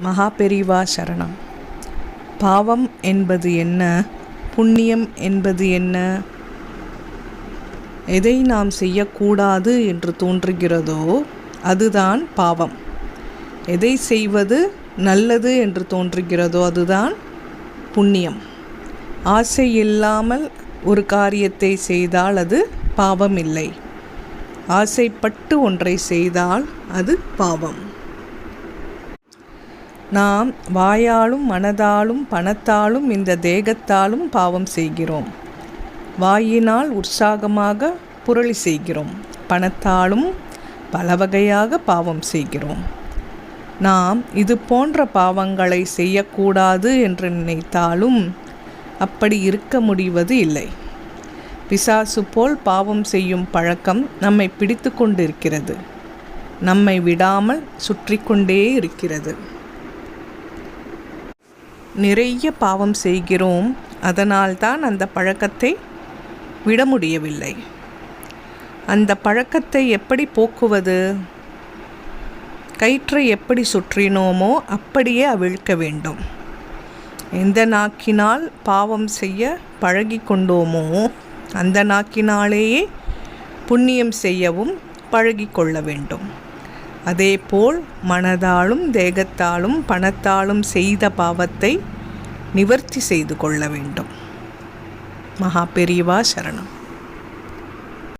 மகா பெரிவா சரணம். பாவம் என்பது என்ன? புண்ணியம் என்பது என்ன? எதை நாம் செய்யக்கூடாது என்று தோன்றுகிறதோ அதுதான் பாவம். எதை செய்வது நல்லது என்று தோன்றுகிறதோ அதுதான் புண்ணியம். ஆசை இல்லாமல் ஒரு காரியத்தை செய்தால் அது பாவம் இல்லை ஆசைப்பட்டு ஒன்றை செய்தால் அது பாவம். நாம் வாயாலும் மனதாலும் பணத்தாலும் இந்த தேகத்தாலும் பாவம் செய்கிறோம். வாயினால் உற்சாகமாக புரளி செய்கிறோம். பணத்தாலும் பல வகையாக பாவம் செய்கிறோம். நாம் இது போன்ற பாவங்களை செய்யக்கூடாது என்று நினைத்தாலும் அப்படி இருக்க முடிவது இல்லை. பிசாசு போல் பாவம் செய்யும் பழக்கம் நம்மை பிடித்து கொண்டிருக்கிறது. நம்மை விடாமல் சுற்றி கொண்டே இருக்கிறது. நிறைய பாவம் செய்கிறோம். அதனால்தான் அந்த பழக்கத்தை விட முடியவில்லை அந்த பழக்கத்தை எப்படி போக்குவது? கயிற்றை எப்படி சுற்றினோமோ அப்படியே அவிழ்க்க வேண்டும். எந்த நாக்கினால் பாவம் செய்ய பழகி கொண்டோமோ அந்த நாக்கினாலேயே புண்ணியம் செய்யவும் பழகி கொள்ள வேண்டும். அதேபோல் மனதாலும் தேகத்தாலும் பணத்தாலும் செய்த பாவத்தை நிவர்த்தி செய்து கொள்ள வேண்டும். மகா பெரியவா சரணம்.